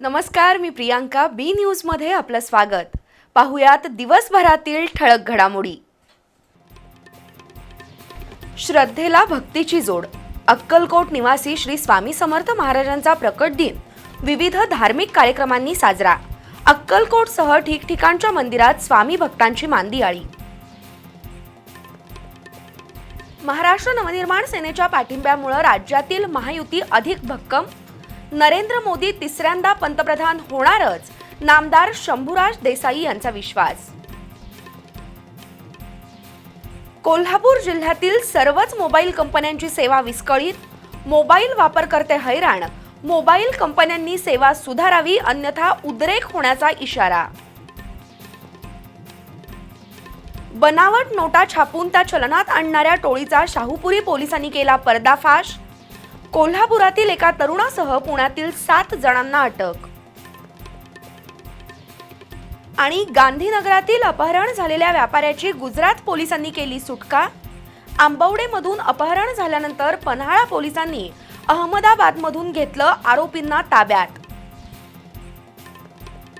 नमस्कार मी प्रियांका बी न्यूजमध्ये आपलं स्वागत. पाहुयात दिवसभरातील ठळक घडामोडी. श्रद्धेला भक्तीची जोड. अक्कलकोट निवासी श्री स्वामी समर्थ महाराजांचा प्रकट दिन. विविध धार्मिक कार्यक्रमांनी साजरा. अक्कलकोटसह ठिकठिकाणच्या मंदिरात स्वामी भक्तांची मांदियाळी. महाराष्ट्र नवनिर्माण सेनेच्या पाठिंब्यामुळे राज्यातील महायुती अधिक भक्कम नरेंद्र मोदी तिसऱ्यांदा पंतप्रधान होणारच नामदार शंभूराज देसाई यांचा विश्वास. कोल्हापूर जिल्ह्यातील सर्वच मोबाईल कंपन्यांची सेवा विस्कळीत. मोबाईल वापरकर्ते हैराण. मोबाईल कंपन्यांनी सेवा सुधारावी अन्यथा उद्रेक होण्याचा इशारा. बनावट नोटा छापून त्या चलनात आणणाऱ्या टोळीचा शाहूपुरी पोलिसांनी केला पर्दाफाश. कोल्हापुरातील एका तरुणासह पुण्यातील सात जणांना अटक. आणि गांधीनगरातील अपहरण झालेल्या व्यापाऱ्याची गुजरात पोलिसांनी केली सुटका. आंबवडेमधून अपहरण झाल्यानंतर पन्हाळा पोलिसांनी अहमदाबादमधून घेतलं आरोपींना ताब्यात.